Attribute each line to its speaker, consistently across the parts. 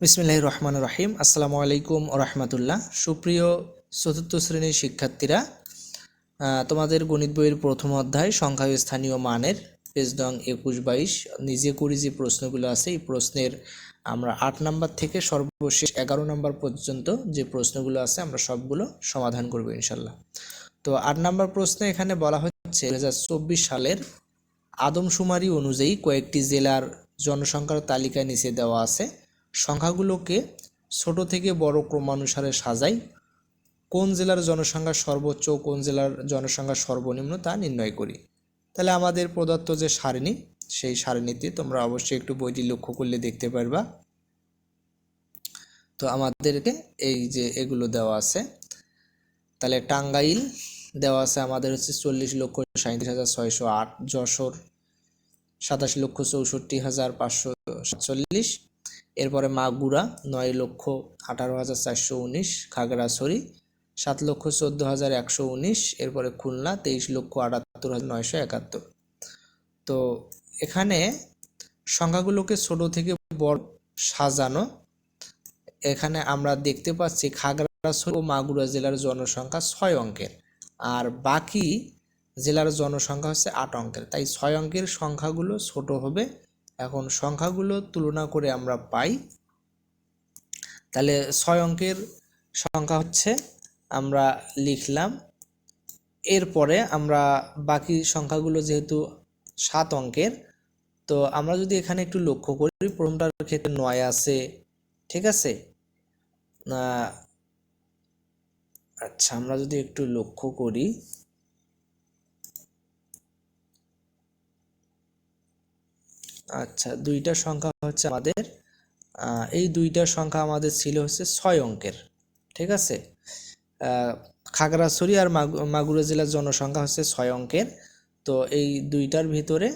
Speaker 1: বিসমিল্লাহ রহমান রহিম আসসালামু আলাইকুম রহমতুল্লাহ। সুপ্রিয় চতুর্থ শ্রেণির শিক্ষার্থীরা তোমাদের গণিত বইয়ের প্রথম অধ্যায় সংখ্যা স্থানীয় মানের পেজ নং একুশ বাইশ, নিজে করি যে প্রশ্নগুলো আছে, এই প্রশ্নের আমরা আট নাম্বার থেকে সর্বশেষ এগারো নাম্বার পর্যন্ত যে প্রশ্নগুলো আছে, আমরা সবগুলো সমাধান করব ইনশাল্লাহ। তো আট নাম্বার প্রশ্নে এখানে বলা হচ্ছে দু হাজার চব্বিশ সালের আদমশুমারি অনুযায়ী কয়েকটি জেলার জনসংখ্যার তালিকা নিচে দেওয়া আছে। সংখ্যাগুলোকে ছোট থেকে বড় ক্রমানুসারে সাজাই। কোন জেলার জনসংখ্যা সর্বোচ্চ, কোন জেলার জনসংখ্যা সর্বনিম্ন তা নির্ণয় করি। তাহলে আমাদের প্রদত্ত যে সারণী, সেই সারণীতে তোমরা অবশ্যই একটু বইটি লক্ষ্য করলে দেখতে পারবা। তো আমাদেরকে এই যে এগুলো দেওয়া আছে, তাহলে টাঙ্গাইল দেওয়া আছে আমাদের হচ্ছে চল্লিশ লক্ষ সাঁত্রিশ হাজার ছয়শো আট, যশোর সাতাশ লক্ষ চৌষট্টি হাজার পাঁচশো সাতচল্লিশ এরপরে মাগুরা নয় লক্ষ আঠারো হাজার চারশো উনিশ খাগড়াছড়ি সাত লক্ষ চোদ্দ হাজার একশো উনিশ, এরপরে খুলনা তেইশ লক্ষ আটাত্তর হাজার নয়শো একাত্তর। তো এখানে সংখ্যাগুলোকে ছোট থেকে বড় সাজানো। এখানে আমরা দেখতে পাচ্ছি খাগড়াছড়ি ও মাগুরা জেলার জনসংখ্যা ছয় অঙ্কের। আর বাকি জেলার জনসংখ্যা হচ্ছে আট অঙ্কের। তাই ছয় অঙ্কের সংখ্যাগুলো ছোট হবে। এখন সংখ্যাগুলো তুলনা করে আমরা পাই। তাহলে ছয় অঙ্কের সংখ্যা হচ্ছে, আমরা লিখলাম। এরপরে আমরা বাকি সংখ্যাগুলো যেহেতু সাত অঙ্কের, তো আমরা যদি এখানে একটু লক্ষ্য করি, প্রথমটার ক্ষেত্রে নয় আছে, ঠিক আছে? আচ্ছা আমরা যদি একটু লক্ষ্য করি আচ্ছা দুইটা সংখ্যা হচ্ছে আমাদের এই দুইটা সংখ্যা আমাদের ছিল হচ্ছে ছয় অঙ্কের, ঠিক আছে? খাগড়াছড়ি আর মাগুরা জেলার জনসংখ্যা হচ্ছে ছয় অঙ্কের, তো এই দুইটার ভিতরে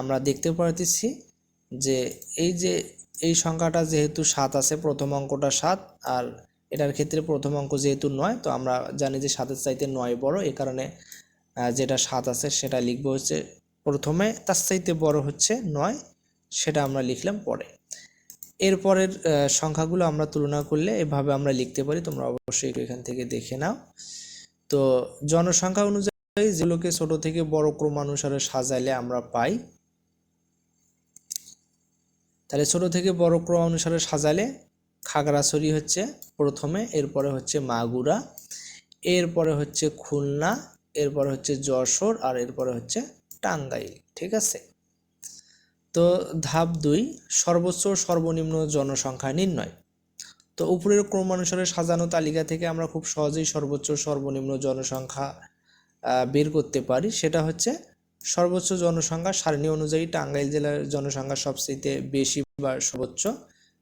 Speaker 1: আমরা দেখতে পারতেছি যে এই যে, এই সংখ্যাটা যেহেতু সাত আছে, প্রথম অঙ্কটা সাত, আর এটার ক্ষেত্রে প্রথম অঙ্ক যেহেতু নয়, তো আমরা জানি যে সাতের চাইতে নয় বড় এই কারণে যেটা সাত আছে সেটা লিখব হচ্ছে প্রথমে তার চাইতে বড় হচ্ছে নয়, সেটা আমরা লিখলাম পরে। এরপরের সংখ্যাগুলো আমরা তুলনা করলে এভাবে আমরা লিখতে পারি, তোমরা অবশ্যই একটু এখান থেকে দেখে নাও। তো জনসংখ্যা অনুযায়ী যেগুলোকে ছোট থেকে বড় ক্রমানুসারে সাজাইলে আমরা পাই, তাহলে ছোট থেকে বড় ক্রম অনুসারে সাজালে খাগড়াছড়ি হচ্ছে প্রথমে, এরপরে হচ্ছে মাগুরা, এরপরে হচ্ছে খুলনা, এরপরে হচ্ছে যশোর, আর এরপরে হচ্ছে টাঙ্গাইল, ঠিক আছে? তো ধাপ দুই, সর্বোচ্চ সর্বনিম্ন জনসংখ্যা নির্ণয়। তো উপরের ক্রমানুসারে সাজানো তালিকা থেকে আমরা খুব সহজেই সর্বোচ্চ সর্বনিম্ন জনসংখ্যা বের করতে পারি। সেটা হচ্ছে সর্বোচ্চ জনসংখ্যা সারণী অনুযায়ী টাঙ্গাইল জেলার জনসংখ্যা সবচেয়ে বেশি বা সর্বোচ্চ,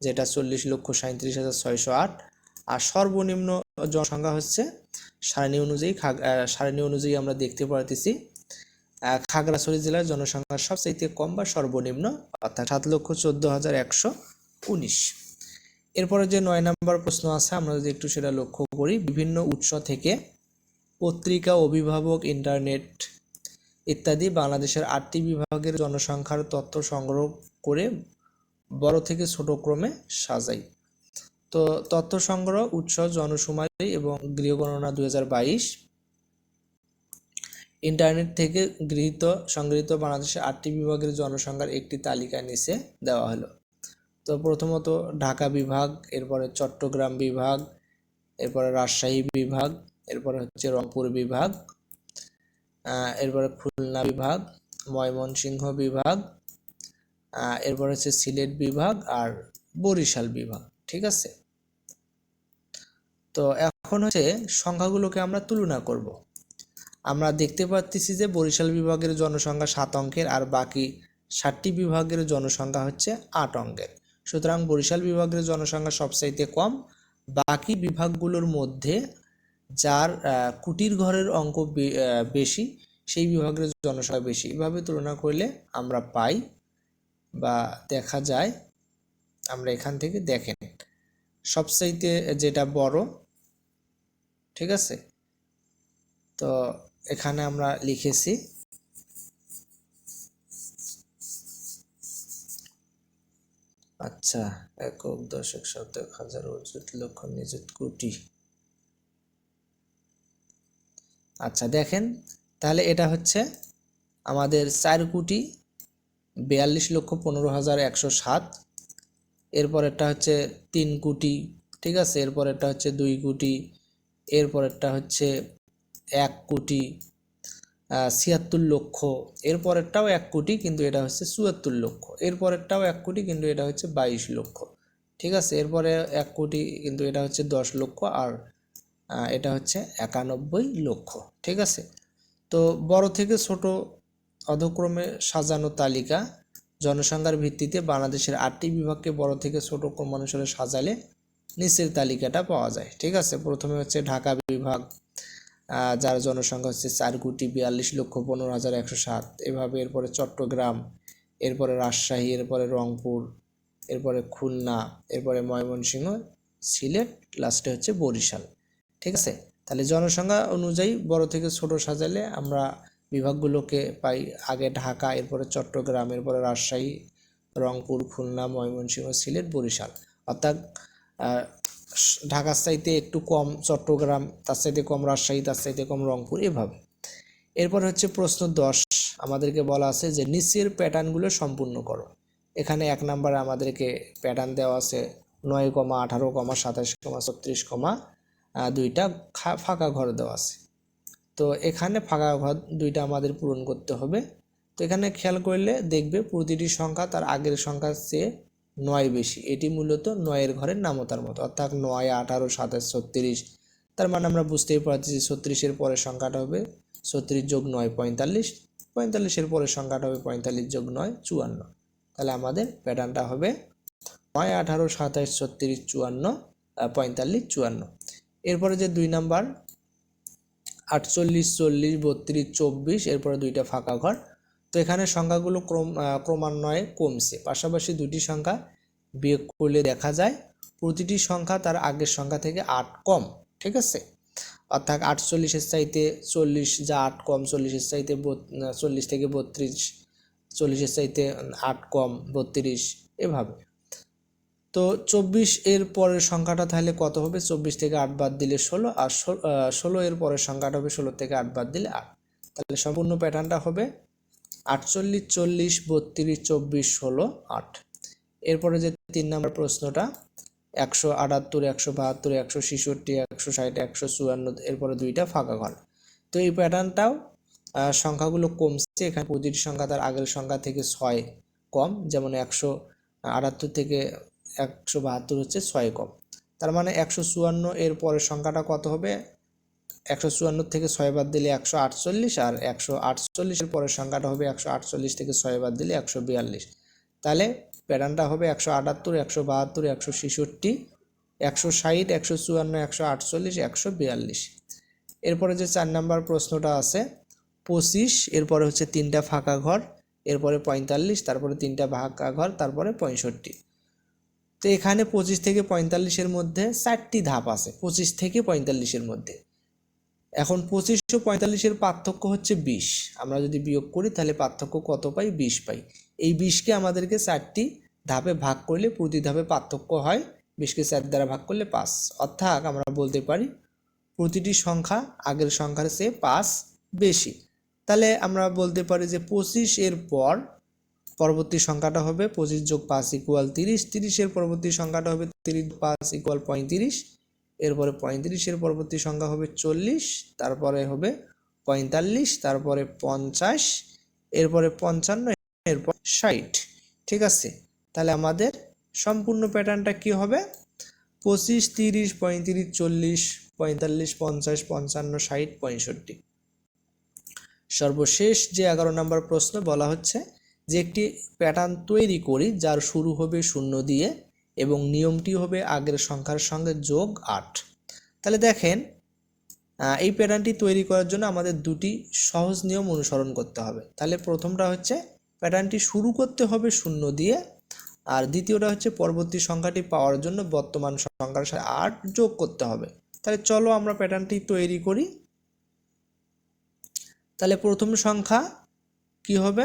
Speaker 1: যেটা চল্লিশ লক্ষ সাঁত্রিশ হাজার ছয়শো আট। আর সর্বনিম্ন জনসংখ্যা হচ্ছে সারণী অনুযায়ী সারণী অনুযায়ী আমরা দেখতে পারতেছি খাগড়াছড়ি জেলার জনসংখ্যা সবচাইতে কম বা সর্বনিম্ন, অর্থাৎ সাত লক্ষ চোদ্দ হাজার একশো উনিশ। এরপরে যে নয় নম্বর প্রশ্ন আছে, আমরা যদি একটু সেটা লক্ষ্য করি, বিভিন্ন উৎস থেকে পত্রিকা, অভিভাবক, ইন্টারনেট ইত্যাদি বাংলাদেশের আটটি বিভাগের জনসংখ্যার তথ্য সংগ্রহ করে বড় থেকে ছোট ক্রমে সাজাই। তো তথ্য সংগ্রহ, উৎস জনশুমারি এবং গৃহগণনা দুই হাজার বাইশ ইন্টারনেট থেকে গৃহীত, সংগৃহীত বাংলাদেশের আটটি বিভাগের জনসংখ্যার একটি তালিকা নিচে দেওয়া হলো। তো প্রথমত ঢাকা বিভাগ, এরপরে চট্টগ্রাম বিভাগ, এরপরে রাজশাহী বিভাগ, এরপরে হচ্ছে রংপুর বিভাগ এরপরে খুলনা বিভাগ, ময়মনসিংহ বিভাগ এরপরে হচ্ছে সিলেট বিভাগ আর বরিশাল বিভাগ, ঠিক আছে? তো এখন হচ্ছে সংখ্যাগুলোকে আমরা তুলনা করব। আমরা দেখতে পাচ্ছি যে বরিশাল বিভাগের জনসংখ্যা সাত অঙ্কের আর বাকি ষাটটি বিভাগের জনসংখ্যা হচ্ছে আট অঙ্কের। সুতরাং বরিশাল বিভাগের জনসংখ্যা সবচাইতে কম। বাকি বিভাগগুলোর মধ্যে যার কুটির ঘরের অঙ্ক বেশি, সেই বিভাগের জনসংখ্যা বেশি। এভাবে তুলনা করলে আমরা পাই বা দেখা যায়, আমরা এখান থেকে দেখেন সবচাইতে যেটা বড়, ঠিক আছে? তো এখানে আমরা লিখেছি আচ্ছা একক দশক শতক হাজার অযুত লক্ষ, নিযুত কোটি। আচ্ছা দেখেন, তাহলে এটা হচ্ছে আমাদের চার কোটি বিয়াল্লিশ লক্ষ পনেরো হাজার একশো সাত। এরপরেরটা হচ্ছে তিন কোটি, ঠিক আছে? এরপরেরটা হচ্ছে দুই কোটি। এরপরেরটা হচ্ছে এক কোটি ছিয়াত্তর লক্ষ, এরপরেরটাও এক কোটি কিন্তু এটা হচ্ছে চুয়াত্তর লক্ষ, এরপরেরটাও এক কোটি কিন্তু এটা হচ্ছে বাইশ লক্ষ, ঠিক আছে? এরপরে এক কোটি কিন্তু এটা হচ্ছে দশ লক্ষ আর এটা হচ্ছে একানব্বই লক্ষ, ঠিক আছে? তো বড় থেকে ছোট অধক্রমে সাজানো তালিকা, জনসংখ্যার ভিত্তিতে বাংলাদেশের আটটি বিভাগকে বড় থেকে ছোট ক্রমানুসারে সাজালে নিচের তালিকাটা পাওয়া যায়, ঠিক আছে? প্রথমে হচ্ছে ঢাকা বিভাগ যার জনসংখ্যা হচ্ছে চার কোটি বিয়াল্লিশ লক্ষ পনেরো হাজার একশো সাত। এভাবে এরপরে চট্টগ্রাম, এরপরে রাজশাহী, এরপরে রংপুর, এরপরে খুলনা, এরপরে ময়মনসিংহ, সিলেট, লাস্টে হচ্ছে বরিশাল। ঠিক আছে? তাহলে জনসংখ্যা অনুযায়ী বড় থেকে ছোট সাজালে আমরা বিভাগগুলোকে পাই আগে ঢাকা, এরপরে চট্টগ্রাম, এরপরে রাজশাহী, রংপুর, খুলনা, ময়মনসিংহ, সিলেট, বরিশাল। অর্থাৎ ঢাকার চাইতে একটু কম চট্টগ্রাম, তার চাইতে কম রাজশাহী, তার চাইতে কম রংপুর, এভাবে। এরপর হচ্ছে প্রশ্ন দশ। আমাদেরকে বলা আছে যে নিচের প্যাটার্নগুলো সম্পূর্ণ করো। এখানে এক নম্বরে আমাদেরকে প্যাটার্ন দেওয়া আছে নয় কমা, আঠারো কমা, সাতাশ কমা, ছত্রিশ কমা দুইটা ফাঁকা ঘর দেওয়া আছে। তো এখানে ফাঁকা ঘর দুইটা আমাদের পূরণ করতে হবে। তো এখানে খেয়াল করলে দেখবে প্রতিটি সংখ্যা তার আগের সংখ্যার চেয়ে নয় বেশি। এটি মূলত নয়ের ঘরের নামতার মতো। অর্থাৎ নয়, আঠারো, সাতাশ, ছত্রিশ। তার মানে আমরা বুঝতেই পারছি যে ছত্রিশের পরের সংখ্যাটা হবে ছত্রিশ যোগ নয়, পঁয়তাল্লিশ। পঁয়তাল্লিশের পরের সংখ্যাটা হবে পঁয়তাল্লিশ যোগ নয়, চুয়ান্ন। তাহলে আমাদের প্যাটার্নটা হবে নয়, আঠারো, সাতাশ, ছত্রিশ, চুয়ান্ন পঁয়তাল্লিশ, চুয়ান্ন। এরপরে যে দুই নাম্বার, আটচল্লিশ, চল্লিশ, বত্রিশ, চব্বিশ, এরপরে দুইটা ফাঁকা ঘর। তো এখানে সংখ্যাগুলো ক্রম ক্রমান্বয়ে কমছে। পাশাপাশি দুটি সংখ্যা বিয়োগ করলে দেখা যায় প্রতিটি সংখ্যা তার আগের সংখ্যা থেকে আট কম, ঠিক আছে? অর্থাৎ আটচল্লিশের চাইতে চল্লিশ যা আট কম, চল্লিশের চাইতে চল্লিশ থেকে বত্রিশ, চল্লিশের চাইতে আট কম, বত্রিশ, এভাবে। তো চব্বিশ এর পরের সংখ্যাটা তাহলে কত হবে? চব্বিশ থেকে আট বাদ দিলে ষোলো আর ষোলো এর পরের সংখ্যাটা হবে ষোলো থেকে আট বাদ দিলে আট। তাহলে সম্পূর্ণ প্যাটার্নটা হবে আটচল্লিশ, চল্লিশ, বত্রিশ, চব্বিশ, ষোলো, আট। এরপরে যে তিন নম্বর প্রশ্নটা, একশো আটাত্তর, একশো বাহাত্তর, একশো ছেষট্টি, একশো ষাট, একশো চুয়ান্ন, এরপরে দুইটা ফাঁকা ঘর। তো এই প্যাটার্নটাও সংখ্যাগুলো কমছে, এখানে প্রতিটি সংখ্যা তার আগের সংখ্যা থেকে ছয় কম, যেমন একশো আটাত্তর থেকে একশো বাহাত্তর হচ্ছে ছয় কম। তার মানে একশো চুয়ান্ন এর পরের সংখ্যাটা কত হবে? একশো চুয়ান্ন থেকে ছয় বাদ দিলে একশো আটচল্লিশ আর একশো আটচল্লিশের পরের সংখ্যাটা হবে একশো আটচল্লিশ থেকে ছয় বাদ দিলে একশো বিয়াল্লিশ। তাহলে প্যাটার্নটা হবে একশো আটাত্তর, একশো বাহাত্তর, একশো ছেষট্টি, একশো ষাট, একশো চুয়ান্ন, একশো আটচল্লিশ, একশো বিয়াল্লিশ। এরপরে যে চার নাম্বার প্রশ্নটা আছে, পঁচিশ, এরপরে হচ্ছে তিনটা ফাঁকা ঘর, এরপরে পঁয়তাল্লিশ, তারপরে তিনটা ফাঁকা ঘর, তারপরে পঁয়ষট্টি। তো এখানে পঁচিশ থেকে পঁয়তাল্লিশের মধ্যে চারটি ধাপ আছে, পঁচিশ থেকে পঁয়তাল্লিশের মধ্যে। এখন পঁচিশশো পঁয়তাল্লিশের পার্থক্য হচ্ছে বিশ। আমরা যদি বিয়োগ করি, তাহলে পার্থক্য কত পাই? বিশ পাই। এই বিশকে আমাদেরকে চারটি ধাপে ভাগ করলে প্রতি ধাপে পার্থক্য হয়। বিশকে চার দ্বারা ভাগ করলে পাঁচ। অর্থাৎ আমরা বলতে পারি, প্রতিটি সংখ্যা আগের সংখ্যার চেয়ে পাঁচ বেশি। তাহলে আমরা বলতে পারি যে পঁচিশ এর পর পরবর্তী সংখ্যাটা হবে পঁচিশ যোগ পাঁচ ইকুয়াল তিরিশ। তিরিশের পরবর্তী সংখ্যাটা হবে তিরিশ পাঁচ ইকুয়াল পঁয়ত্রিশ। এরপরে পঁয়ত্রিশের পরবর্তী সংখ্যা হবে চল্লিশ, তারপরে হবে পঁয়তাল্লিশ, তারপরে পঞ্চাশ, এরপরে পঞ্চান্ন, এরপর ষাট। ঠিক আছে? তাহলে আমাদের সম্পূর্ণ প্যাটার্নটা কি হবে? পঁচিশ, তিরিশ, পঁয়ত্রিশ, চল্লিশ, পঁয়তাল্লিশ, পঞ্চাশ, পঞ্চান্ন, ষাট, পঁয়ষট্টি। সর্বশেষ যে এগারো নম্বর প্রশ্ন বলা হচ্ছে যে একটি প্যাটার্ন তৈরি করি যার শুরু হবে শূন্য দিয়ে এবং নিয়মটি হবে আগের সংখ্যার সঙ্গে যোগ আট। তাহলে দেখেন এই প্যাটার্নটি তৈরি করার জন্য আমাদের দুটি সহজ নিয়ম অনুসরণ করতে হবে। তাহলে প্রথমটা হচ্ছে, প্যাটার্নটি শুরু করতে হবে শূন্য দিয়ে, আর দ্বিতীয়টা হচ্ছে পরবর্তী সংখ্যাটি পাওয়ার জন্য বর্তমান সংখ্যার সাথে আট যোগ করতে হবে। তাহলে চলো আমরা প্যাটার্নটি তৈরি করি। তাহলে প্রথম সংখ্যা কি হবে?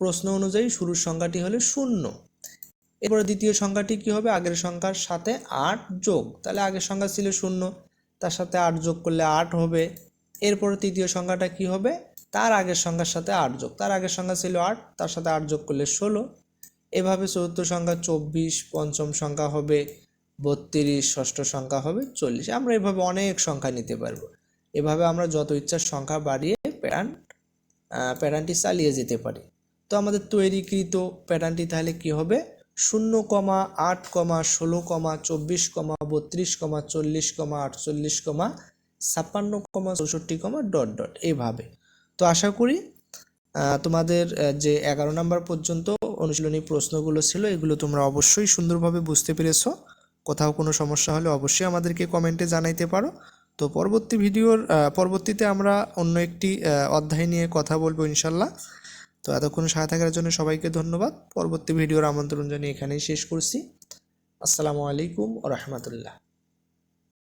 Speaker 1: প্রশ্ন অনুযায়ী শুরুর সংখ্যাটি হলে শূন্য। এরপরে দ্বিতীয় সংখ্যাটি কি হবে? আগের সংখ্যার সাথে আট যোগ। তাহলে আগের সংখ্যা ছিল শূন্য। তার সাথে আট যোগ করলে আট হবে। এরপরে তৃতীয় সংখ্যাটা কি হবে? তার আগের সংখ্যার সাথে আট যোগ। তার আগের সংখ্যা ছিল আট, তার সাথে আট যোগ করলে ষোলো। এভাবে চতুর্থ সংখ্যা চব্বিশ, পঞ্চম সংখ্যা হবে বত্রিশ, ষষ্ঠ সংখ্যা হবে চল্লিশ। আমরা এভাবে অনেক সংখ্যা নিতে পারব। এভাবে আমরা যত ইচ্ছার সংখ্যা বাড়িয়ে প্যাটার্ন প্যাটার্নটি চালিয়ে যেতে পারি। তো আমাদের তৈরিকৃত প্যাটার্নটি তাহলে কি হবে? শূন্য কমা আট কমা ষোলো কমা চব্বিশ কমা বত্রিশ কমা চল্লিশ কমা আটচল্লিশ কমা ছাপ্পান্ন কমা চৌষট্টি কমা ডট ডট এইভাবে তো আশা করি তোমাদের যে এগারো নাম্বার পর্যন্ত অনুশীলনী প্রশ্নগুলো ছিল, এগুলো তোমরা অবশ্যই সুন্দরভাবে বুঝতে পেরেছ। কোথাও কোনো সমস্যা হলে অবশ্যই আমাদেরকে কমেন্টে জানাইতে পারো। তো পরবর্তী ভিডিওর পরবর্তীতে আমরা অন্য একটি অধ্যায় নিয়ে কথা বলব ইনশাল্লাহ। তো এতক্ষণ সাথে থাকার জন্য সবাইকে ধন্যবাদ। পরবর্তী ভিডিওর আমন্ত্রণ জানিয়ে এখানেই শেষ করছি। আসসালামু আলাইকুম ও রহমতুল্লাহ।